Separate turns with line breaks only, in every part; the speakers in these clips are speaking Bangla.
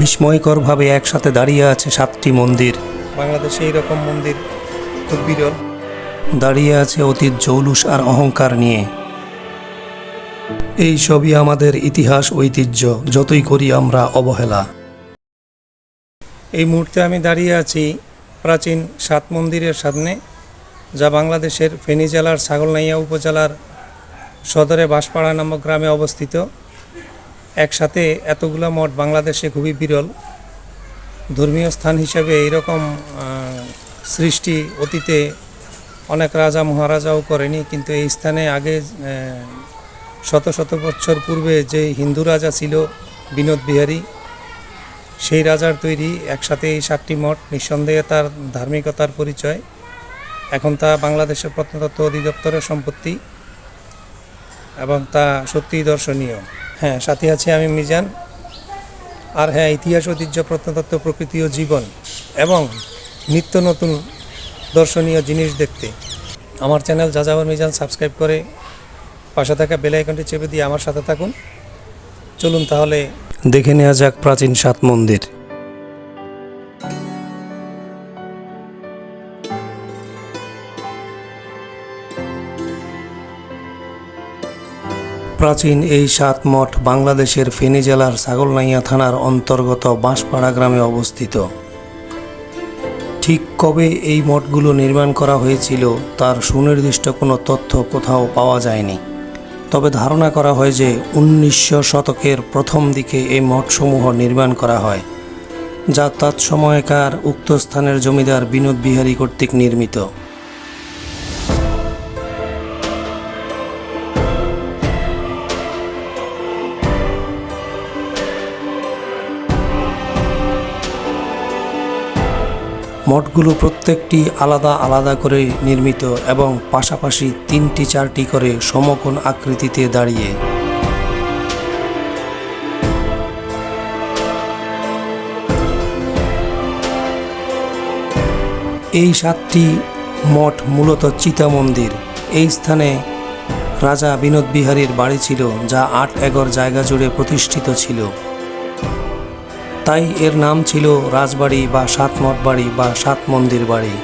বিস্ময়করভাবে একসাথে দাঁড়িয়ে আছে সাতটি মন্দির। বাংলাদেশে এইরকম মন্দির খুব বিরল। দাঁড়িয়ে আছে অতীত জৌলুস আর অহংকার নিয়ে। এই সবই আমাদের ইতিহাস ঐতিহ্য যতই করি আমরা অবহেলা। এই মুহূর্তে আমি দাঁড়িয়ে আছি প্রাচীন সাত মন্দিরের সামনে যা বাংলাদেশের ফেনী জেলার ছাগলনাইয়া উপজেলার সদরে বাঁশপাড়া নামক গ্রামে অবস্থিত। একসাথে এতগুলো মঠ বাংলাদেশে খুবই বিরল। ধর্মীয় স্থান হিসেবে এইরকম সৃষ্টি অতীতে অনেক রাজা মহারাজাও করেনি, কিন্তু এই স্থানে আগে শত শত বছর পূর্বে যে হিন্দু রাজা ছিল বিনোদ বিহারী, সেই রাজার তৈরি একসাথে এই সাতটি মঠ, নিঃসন্দেহে তার ধার্মিকতার পরিচয়। এখন তা বাংলাদেশের প্রত্নতত্ত্ব অধিদপ্তরের সম্পত্তি এবং তা সত্যিই দর্শনীয়। হ্যাঁ সাথে আছি আমি মিজান। আর হ্যাঁ ইতিহাস, ঐতিহ্য, প্রত্নতত্ত্ব, প্রকৃতি ও জীবন এবং নিত্য নতুন দর্শনীয় জিনিস দেখতে। আমার চ্যানেল যাযাবর মিজান, সাবস্ক্রাইব করে পাশে থাকা বেল আইকনটি চেপে দিয়ে আমার সাথে থাকুন। চলুন তাহলে দেখে নেওয়া যাক প্রাচীন সাত মন্দির। প্রাচীন এই সাত মঠ বাংলাদেশের ফেনী জেলার ছাগলনাইয়া থানার অন্তর্গত বাঁশপাড়া গ্রামে অবস্থিত। ঠিক কবে এই মঠগুলো নির্মাণ করা হয়েছিল তার সুনির্দিষ্ট কোনো তথ্য কোথাও পাওয়া যায়নি। তবে ধারণা করা হয় যে উনিশশো শতকের প্রথম দিকে এই মঠসমূহ নির্মাণ করা হয়, যা তৎসময়কার উক্ত স্থানের জমিদার বিনোদ বিহারী কর্তৃক নির্মিত। মঠগুলো প্রত্যেকটি আলাদা আলাদা করে নির্মিত এবং পাশাপাশি তিনটি চারটি করে সমকোণ আকৃতিতে দাঁড়িয়ে। এই সাতটি মঠ মূলত চিতা মন্দির। এই স্থানে রাজা বিনোদ বিহারীর বাড়ি ছিল, যা আট একর জায়গা জুড়ে প্রতিষ্ঠিত ছিল। তাই এর নাম ছিল রাজবাড়ি বা সাত মঠ বাড়ি বা সাত মন্দির বাড়ি।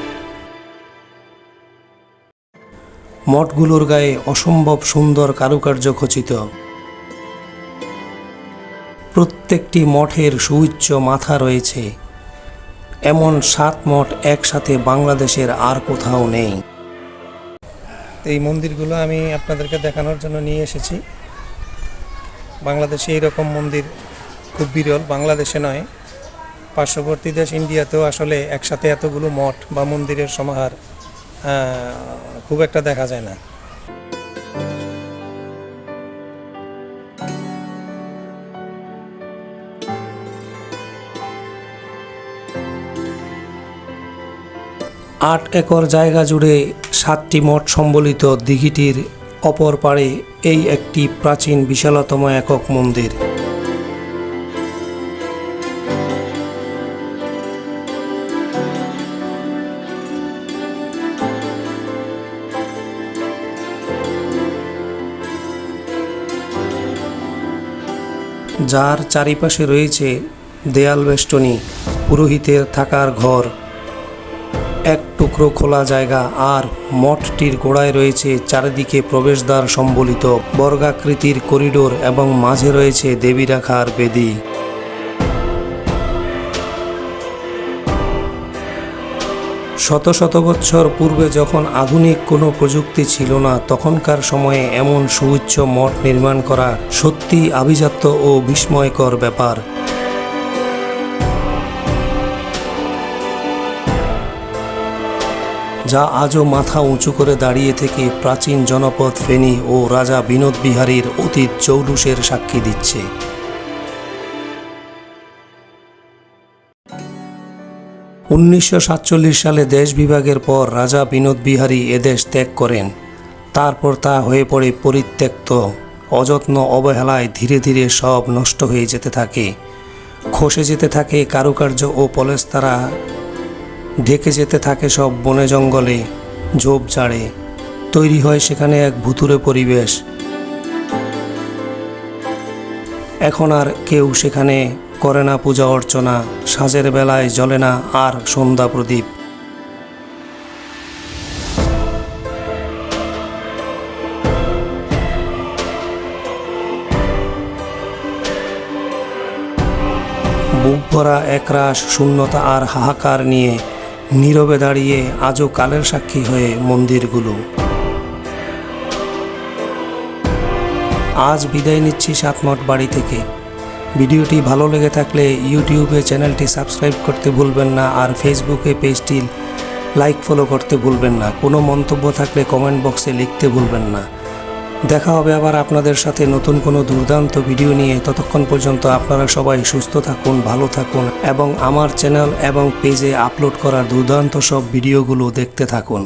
মঠগুলোর গায়ে অসম্ভব সুন্দর কারুকার্য খচিত। প্রত্যেকটি মঠের সুউচ্চ মাথা রয়েছে। এমন সাত মঠ একসাথে বাংলাদেশের আর কোথাও নেই। এই মন্দিরগুলো আমি আপনাদেরকে দেখানোর জন্য নিয়ে এসেছি। বাংলাদেশে এইরকম মন্দির খুব বিরল, বাংলাদেশে নয়। পার্শ্ববর্তী দেশ ইন্ডিয়াতেও আসলে একসাথে এতগুলো মঠ বা মন্দিরের সমাহার খুব একটা দেখা যায় না। আট একর জায়গা জুড়ে সাতটি মঠ সম্বলিত দিঘিটির অপর পাড়ে এই একটি প্রাচীন বিশালতম একক মন্দির। যার চারিপাশে রয়েছে দেয়াল বেষ্টনী, পুরোহিতের থাকার ঘর, এক টুকরো খোলা জায়গা আর মঠটির গোড়ায় রয়েছে চারিদিকে প্রবেশদ্বার সম্বলিত। বর্গাকৃতির করিডোর এবং মাঝে রয়েছে দেবী রাখার বেদি। শত শত বছর পূর্বে যখন আধুনিক কোনো প্রযুক্তি ছিল না, তখনকার সময়ে এমন সুউচ্চ মঠ নির্মাণ করা সত্যি আভিজাত্য ও বিস্ময়কর ব্যাপার। যা আজও মাথা উঁচু করে দাঁড়িয়ে থেকে প্রাচীন জনপদ ফেনী ও রাজা বিনোদ বিহারীর অতীত জৌলুসের সাক্ষী দিচ্ছে। উনিশশো সাতচল্লিশ সালে দেশ বিভাগের পর রাজা বিনোদ বিহারী এদেশ ত্যাগ করেন। তারপর তা হয়ে পড়ে পরিত্যক্ত, অযত্ন অবহেলায় ধীরে ধীরে সব নষ্ট হয়ে যেতে থাকে। খসে যেতে থাকে কারুকার্য ও পলেস্তারা, ঢেকে যেতে থাকে সব বনে জঙ্গলে ঝোপঝাড়ে তৈরি হয় সেখানে এক ভুতুরে পরিবেশ। এখন আর কেউ সেখানে করে না পূজা অর্চনা, সাজের বেলায় জ্বলে না আর সন্ধ্যা প্রদীপ। বুক ভরা একরাশ শূন্যতা আর হাহাকার নিয়ে নীরবে দাঁড়িয়ে আজও কালের সাক্ষী হয়ে মন্দিরগুলো। আজ বিদায় নিচ্ছি সাতমঠ বাড়ি থেকে। ভিডিওটি ভালো লেগে থাকলে ইউটিউবে চ্যানেলটি সাবস্ক্রাইব করতে ভুলবেন না আর ফেসবুকে পেজটি লাইক ফলো করতে ভুলবেন না। কোনো মন্তব্য থাকলে কমেন্ট বক্সে লিখতে ভুলবেন না। দেখা হবে আবার আপনাদের সাথে নতুন কোনো দুর্দান্ত ভিডিও নিয়ে। ততক্ষণ পর্যন্ত আপনারা সবাই সুস্থ থাকুন, ভালো থাকুন এবং আমার চ্যানেল এবং পেজে আপলোড করা দুর্দান্ত সব ভিডিওগুলো দেখতে থাকুন।